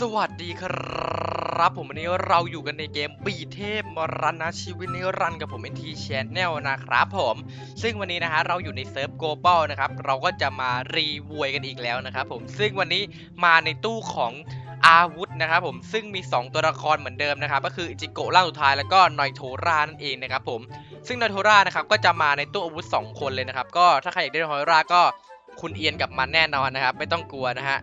สวัสดีครับ ผมวันนี้เราอยู่กันในเกมปีเทพมรณชีวิตนิรันดร์กับผม NT Channel นะครับผม ซึ่งวันนี้นะฮะเราอยู่ในเซิร์ฟโกลบอลนะครับ เราก็จะมารีววยกันอีกแล้วนะครับผมซึ่งวันนี้มาในตู้ของอาวุธนะครับผมซึ่งมี 2 ตัวละครเหมือนเดิมนะครับ ก็คืออิจิโกะร่างสุดท้ายแล้วก็นอยโทรานั่นเองนะครับผมซึ่งนอยโทรานะครับก็จะมาในตู้อาวุธ 2 คนเลยนะครับ ก็ถ้าใครอยากได้นอยโทราก็คุณเอียนกับมันแน่นอนนะครับ ไม่ต้องกลัวนะฮะ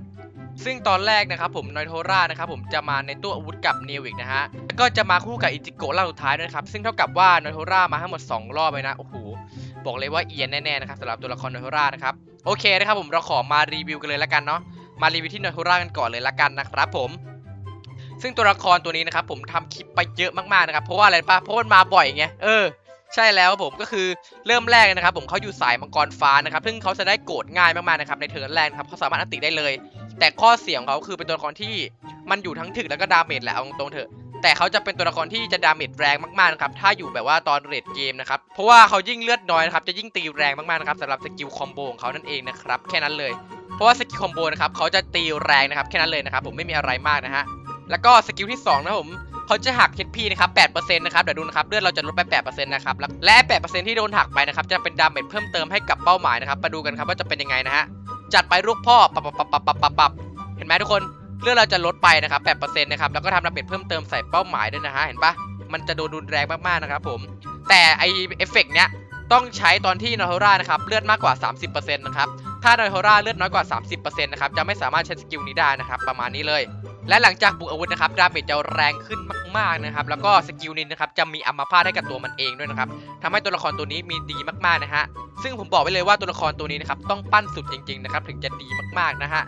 ซึ่งตอนแรกนะครับผมนอยโทรานะครับผมจะมาในตู้อาวุธกับเนวิกนะฮะแล้วก็จะมาคู่กับอิจิโกะล่าสุดท้ายด้วยนะครับซึ่งเท่ากับว่านอยโทรามาทั้งหมด 2 รอบเลยนะโอ้โหบอกเลยว่าเอียนแน่ๆนะครับสำหรับตัวละครนอยโทรานะครับโอเคนะครับผมเราขอมารีวิวกันเลยละกันเนาะมารีวิวที่นอยโทรากันก่อนเลยละกันนะครับผมซึ่งตัวละครตัวนี้นะครับผมทำคลิปไปเยอะมากๆนะครับเพราะว่าอะไรปะเพราะมันมาบ่อยไงเออใช่แล้วผมก็คือเริ่มแรกนะครับ ผมเขาอยู่สายมังกรฟ้านะครับ ซึ่งเขาจะได้โกรธง่ายมากๆนะครับในเทิร์นแรกครับเขาสามารถอัติได้เลย แต่ข้อเสียของเขาคือเป็นตัวละครที่มันอยู่ทั้งถึกแล้วก็ดาเมจแหละเอาตรงๆเถอะแต่เขาจะเป็นตัวละครที่จะดาเมจแรงมากๆนะครับถ้าอยู่แบบว่าตอนเรดเกมนะครับเพราะว่าเขายิ่งเลือดน้อยนะครับจะยิ่งตีแรงมากๆนะครับสำหรับสกิลคอมโบของเขานั่นเองนะครับแค่นั้นเลยเพราะว่าสกิลคอมโบนะครับเขาจะตีแรงนะครับแค่นั้นเลยนะครับผมไม่มีอะไรมากนะฮะแล้วก็สกิลที่สองนะผมเขาจะหัก HP นะครับ8%นะครับเดี๋ยวดูนะครับเลือดเราจะลดไป8%นะครับแล้วและ 8%ที่โดนหักไปนะครับจะเป็นดาเมจเพิ่มเติมให้กับเป้าหมายนะครับมาดูกันครับว่าจะเป็นยังไงนะฮะ จัดไปลูกพ่อปับปับปับปับปับปับเห็นไหมทุกคนเลือดเราจะลดไปนะครับ8%นะครับแล้วก็ทำดาเมจเพิ่มเติมใส่เป้าหมายด้วยนะฮะเห็นปะมันจะโดนรุนแรงมากๆนะครับผมแต่ไอเอฟเฟกต์เนี้ยต้องใช้ตอนที่นอโทรานะครับเลือดมากกว่า 30%นะครับถ้านอโทราเลือดน้อยกว่า 30%นะครับจะไม่สามารถใช้สกิลนี้ได้นะครับประมาณนี้เลย และหลังจากบุกอาวุธนะครับดาเมจจะแรงขึ้นมากๆนะครับ แล้วก็สกิลนี้นะครับจะมีอัมพาตให้กับตัวมันเองด้วยนะครับทำให้ตัวละครตัวนี้มีดีมากๆนะฮะซึ่งผมบอกไว้เลยว่าตัวละครตัวนี้นะครับต้องปั้นสุดจริงๆนะครับถึงจะดีมากๆนะฮะ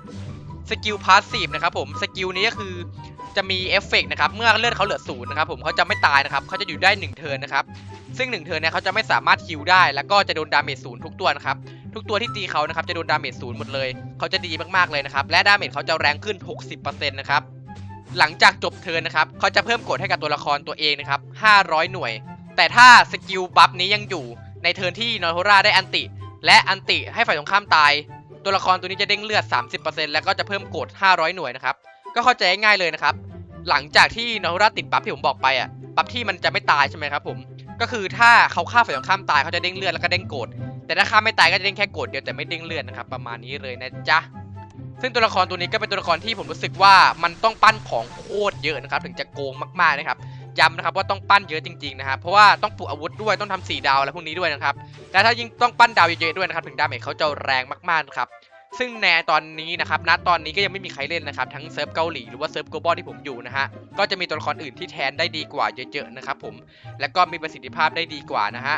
สกิลพาสซีฟนะครับผมสกิลนี้ก็คือจะมีเอฟเฟกต์นะครับเมื่อเลือดเขาเหลือศูนย์นะครับผมเขาจะไม่ตายนะครับเขาจะอยู่ได้ 1 เทิร์นนะครับซึ่ง 1 เทิร์นเนี่ยเขาจะไม่สามารถฮิลได้ แล้วก็จะโดนดาเมจศูนย์ทุกตัวนะครับทุกตัวที่ตีเขานะครับจะโดนดาเมจศูนย์หมดเลย เขาจะดีมากๆเลยนะครับและดาเมจเขาจะแรงขึ้น 60%นะครับ หลังจากจบเทิร์นนะครับเขาจะเพิ่มกดให้กับตัวละครตัวเองนะครับ 500 หน่วย แต่ถ้าสกิลบัฟนี้ยังอยู่ในเทิร์นที่นอโทราได้อันติ และอันติให้ฝ่ายตรงข้ามตาย ตัวละครตัวนี้จะเด้งเลือด 30%แล้วก็จะเพิ่มโกด 500 หน่วยนะครับ ก็เข้าใจง่ายเลยนะครับ หลังจากที่นอร์โราติดบัฟที่ผมบอกไปอะ บัฟที่มันจะไม่ตายใช่ไหมครับผม ก็คือถ้าเขาฆ่าฝ่ายตรงข้ามตายเขาจะเด้งเลือดแล้วก็เด้งโกด แต่ถ้าฆ่าไม่ตายก็จะเด้งแค่โกดเดียวแต่ไม่เด้งเลือดนะครับประมาณนี้เลยนะจ๊ะ ซึ่งตัวละครตัวนี้ก็เป็นตัวละครที่ผมรู้สึกว่ามันต้องปั้นของโคตรเยอะนะครับ ถึงจะโกงมากๆนะครับย้ำนะครับว่าต้องปั้นเยอะจริงๆนะครับเพราะว่าต้องปลูกอาวุธด้วยต้องทำสี่ดาวอะไรพวกนี้ด้วยนะครับและถ้ายิ่งต้องปั้นดาวเยอะๆด้วยนะครับถึงดาเมจเขาจะแรงมากๆนะครับซึ่งในตอนนี้นะครับณตอนนี้ก็ยังไม่มีใครเล่นนะครับ ทั้งเซิร์ฟเกาหลีหรือว่าเซิร์ฟโกลบอลที่ผมอยู่นะฮะ ก็จะมีตัวละครอื่นที่แทนได้ดีกว่าเยอะๆนะครับผม และก็มีประสิทธิภาพได้ดีกว่านะฮะ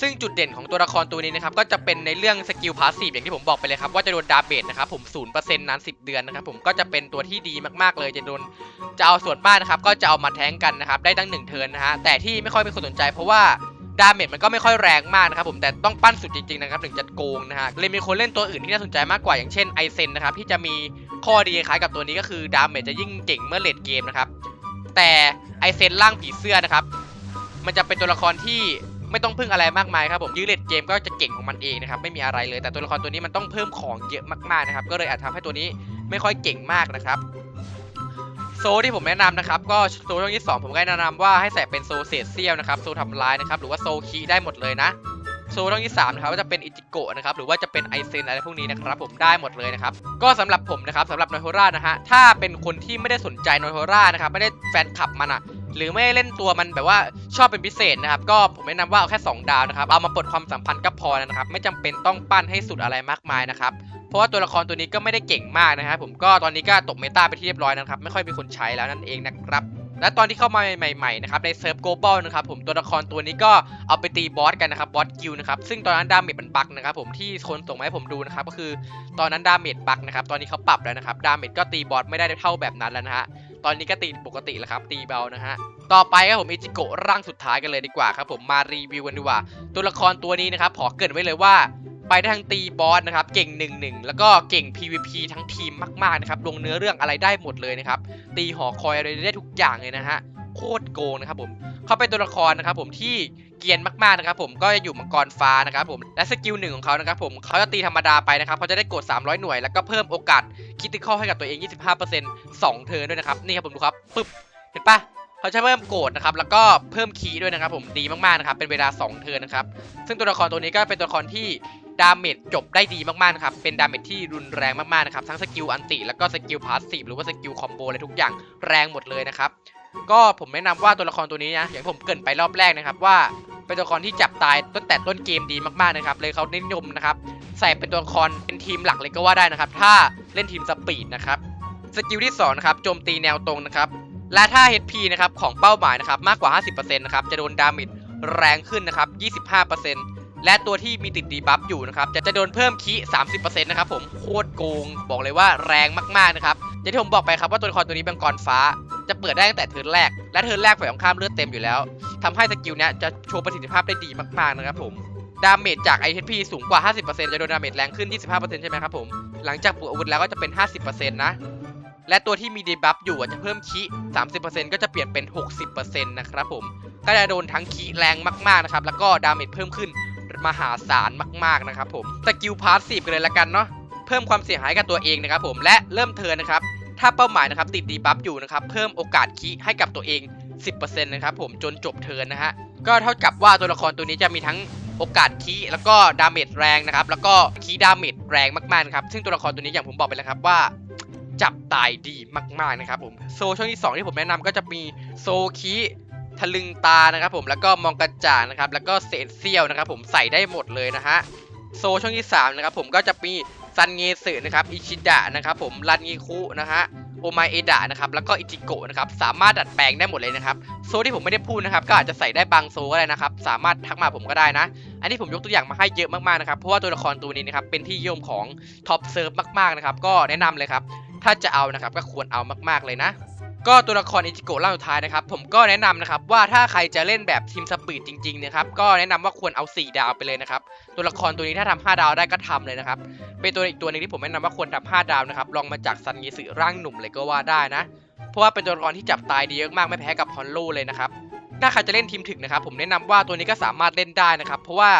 ซึ่งจุดเด่นของตัวละครตัวนี้นะครับก็จะเป็นในเรื่องสกิลพาสซีฟอย่างที่ผมบอกไปเลยครับว่าจะโดนดาเมจนะครับผม0%นาน10เดือนนะครับผมก็จะเป็นตัวที่ดีมากๆเลยจะโดนจะเอาส่วนมากนะครับก็จะเอามาแทงกันนะครับได้ตั้ง1เทิร์นนะฮะแต่ที่ไม่ค่อยเป็นคนสนใจ เพราะว่าดาเมจมันก็ไม่ค่อยแรงมากนะครับผมแต่ต้องปั้นสุดจริงๆนะครับถึงจะโกงนะฮะเลยมีคนเล่นตัวอื่นที่น่าสนใจมากกว่าอย่างเช่นไอเซนนะครับที่จะมีข้อดีคล้ายกับตัวนี้ก็คือดาเมจจะยิ่งเก่งเมื่อเลดเกมนะครับแต่ไอเซนร่างผีเสื้อนะครับมันจะเป็นตัวละครที่ ไม่ต้องพึ่งอะไรมากมายครับผมยื้อเลดเกมก็จะเก่งของมันเองนะครับไม่มีอะไรเลย แต่ตัวละครตัวนี้มันต้องเพิ่มของเยอะมากๆนะครับก็เลยอาจทำให้ตัวนี้ไม่ค่อยเก่งมากนะครับโซที่ผมแนะนำนะครับก็โซช่องที่ 2 ผมก็แนะนำว่าให้ใส่เป็นโซเศษเสี้ยวนะครับโซทำลายนะครับหรือว่าโซคีได้หมดเลยนะโซช่องที่3นะครับจะเป็นอิจิโกะนะครับหรือว่าจะเป็นไอเซนอะไรพวกนี้นะครับผมได้หมดเลยนะครับก็สำหรับผมนะครับสำหรับนอยโฮรานะฮะถ้าเป็นคนที่ไม่ได้สนใจนอยโฮรานะครับไม่ได้แฟนคลับมันอะ หรือไม่เล่นตัวมันแบบว่าชอบเป็นพิเศษนะครับ ก็ผมแนะนำว่าเอาแค่ 2 ดาวนะครับ เอามาปลดความสัมพันธ์ก็พอนะครับ ไม่จำเป็นต้องปั้นให้สุดอะไรมากมายนะครับ เพราะว่าตัวละครตัวนี้ก็ไม่ได้เก่งมากนะครับ ผมก็ตอนนี้ก็ตกเมตาไปที่เรียบร้อยนะครับ ไม่ค่อยมีคนใช้แล้วนั่นเองนะครับและตอนที่เข้ามาใหม่ๆนะครับในเซิร์ฟโกลบอลนะครับผมตัวละครตัวนี้ก็เอาไปตีบอสกันนะครับบอสกิลนะครับซึ่งตอนนั้นดาเมจมันบักนะครับผมที่คนส่งมาให้ผมดูนะครับก็คือตอนนั้นดาเมจบักนะครับตอนนี้เขาปรับแล้วนะครับดาเมจก็ตีบอสไม่ได้เท่าแบบนั้นแล้วนะฮะ ตอนนี้ก็ตีปกติแล้วครับ ตีเบานะฮะ ต่อไปครับผมอิจิโกะร่างสุดท้ายกันเลยดีกว่าครับผมมารีวิวกันดีกว่า ตัวละครตัวนี้นะครับขอเกินไว้เลยว่าไปได้ทั้งตีบอสนะครับ เก่ง1นหนึ่งแล้วก็เก่ง PVP ทั้งทีมมากๆนะครับ ลงเนื้อเรื่องอะไรได้หมดเลยนะครับ ตีหอคอยอะไรได้ทุกอย่างเลยนะฮะ โคตรโกงนะครับผม เขาเป็นตัวละครนะครับผมที่เกียนมากๆนะครับผมก็จะอยู่มังกรฟ้านะครับผมและสกิลหนึ่งของเขานะครับผมเขาจะตีธรรมดาไปนะครับเขาจะได้กด 300 หน่วย แล้วก็เพิ่มโอกาสคิติคอให้กับตัวเอง 25% 2 เทิร์นด้วยนะครับนี่ครับผมดูครับปึ๊บเห็นปะเขาจะเพิ่มโกดนะครับแล้วก็เพิ่มคีย์ด้วยนะครับผมดีมากๆนะครับเป็นเวลา 2 เทิร์นนะครับซึ่งตัวละครตัวนี้ก็เป็นตัวละครที่ดาเมจจบได้ดีมากๆนะครับเป็นดาเมจที่รุนแรงมากๆนะครับทั้งสกิลอันติแล้วก็สกิลพาสซีฟหรือว่าสกิลคอมโบอะไรทุกอย่างแรงหมดเลยนะครับ ก็ผมแนะนำว่าตัวละครตัวนี้นะอย่างผมเกินไปรอบแรกนะครับว่าเป็นตัวละครที่จับตายตั้งแต่ต้นเกมดีมากๆนะครับเลยเขานิยมนะครับใส่เป็นตัวละครเป็นทีมหลักเลยก็ว่าได้นะครับ ถ้าเล่นทีมสปีดนะครับสกิลที่2นะครับโจมตีแนวตรงนะครับและถ้า HP นะครับของเป้าหมายนะครับมากกว่า 50%นะครับจะโดนดาเมจแรงขึ้นนะครับ 25%และตัวที่มีติดดีบัฟอยู่นะครับจะจะโดนเพิ่มคี30%นะครับผมโคตรโกงบอกเลยว่าแรงมากๆนะครับอย่างที่ผมบอกไปครับว่าตัวละครตัวนี้เป็นกรฟ้า จะเปิดได้ตั้งแต่เทิร์นแรก และเทิร์นแรกฝ่ายตรงข้ามเลือดเต็มอยู่แล้วทำให้สกิลเนี้ยจะโชว์ประสิทธิภาพได้ดีมากๆนะครับผมดาเมจจาก IHP สูงกว่า 50%จะโดนดาเมจแรงขึ้น 25%ใช่ไหมครับผม หลังจากปลุกอาวุธแล้วก็จะเป็น 50%นะ และตัวที่มีดีบัฟอยู่จะเพิ่มคี30%ก็จะเปลี่ยนเป็น 60%นะครับผม ก็จะโดนทั้งคีแรงมากๆนะครับ แล้วก็ดาเมจเพิ่มขึ้นมหาศาลมากๆนะครับผม สกิลพาสซีฟกันเลยละกันเนาะ เพิ่มความเสียหายกับตัวเองนะครับผม และเริ่มเทิร์นนะครับ ถ้าเป้าหมายนะครับติดดีบัฟอยู่นะครับเพิ่มโอกาสคีให้กับตัวเอง 10%นะครับผมจนจบเทิร์นนะฮะก็เท่ากับว่าตัวละครตัวนี้จะมีทั้งโอกาสคีแล้วก็ดาเมจแรงนะครับแล้วก็คีดาเมจแรงมากๆนะครับซึ่งตัวละครตัวนี้อย่างผมบอกไปแล้วครับว่าจับตายดีมากๆนะครับผมโซช่วงที่ 2 ที่ผมแนะนำก็จะมีโซคีทะลึงตานะครับผมแล้วก็มองกระจ่างนะครับแล้วก็เศษเสี้ยวนะครับผมใส่ได้หมดเลยนะฮะโซช่วงที่3นะครับผมก็จะมี ซันเงสึนะครับอิชิดะนะครับผมรันงีคุนะฮะโอมาเอดะนะครับแล้วก็อิจิโกะนะครับสามารถดัดแปลงได้หมดเลยนะครับโซที่ผมไม่ได้พูดนะครับก็อาจจะใส่ได้บางโซก็ได้นะครับสามารถทักมาผมก็ได้นะ อันนี้ผมยกตัวอย่างมาให้เยอะมากๆนะครับเพราะว่าตัวละครตัวนี้นะครับเป็นที่นิยมของท็อปเซิร์ฟมากๆนะครับก็แนะนำเลยครับถ้าจะเอานะครับก็ควรเอามากๆเลยนะ ก็ตัวละครอิจิโกะล่าสุดท้ายนะครับผมก็แนะนำนะครับว่าถ้าใครจะเล่นแบบทีมสปีดจริงๆนะครับก็แนะนำว่าควรเอา 4 ดาวไปเลยนะครับตัวละครตัวนี้ถ้าทำ5ดาวได้ก็ทำเลยนะครับเป็นตัวอีกตัวหนึ่งที่ผมแนะนำว่าควรทำ5ดาวนะครับลองมาจากซันยิสึร่างหนุ่มเลยก็ว่าได้นะ เพราะว่าเป็นตัวละครที่จับตายดีมากๆไม่แพ้กับฮอนโลเลยนะครับ ถ้าใครจะเล่นทีมถึกนะครับผมแนะนำว่าตัวนี้ก็สามารถเล่นได้นะครับ เพราะว่า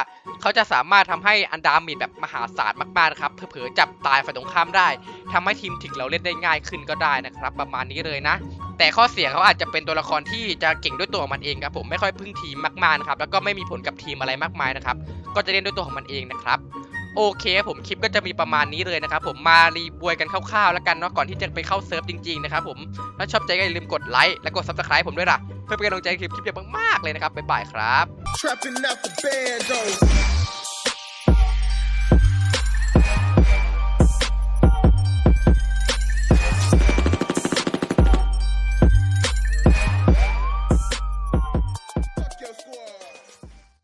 เขาจะสามารถทำให้อันดามีแบบมหาศาลมากๆนะครับเผลอๆจับตายฝ่ายตรงข้ามได้ทำให้ทีมถึกเราเล่นได้ง่ายขึ้นก็ได้นะครับ ประมาณนี้เลยนะ แต่ข้อเสียเขาอาจจะเป็นตัวละครที่จะเก่งด้วยตัวของมันเองครับผมไม่ค่อยพึ่งทีมมากๆนะครับแล้วก็ไม่มีผลกับทีมอะไรมากมายนะครับก็จะเล่นด้วยตัวของมันเองนะครับโอเคผมคลิปก็จะมีประมาณนี้เลยนะครับผมมารีบวยกันคร่าวๆแล้วกันเนาะก่อนที่จะไปเข้าเซิร์ฟจริงๆนะครับผมถ้าชอบใจก็อย่าลืมกดไลค์และกด subscribe ผมด้วยล่ะ เพื่อเป็นกำลังใจคลิปคลิปเยวมากๆเลยนะครับบ๊ายบายครับ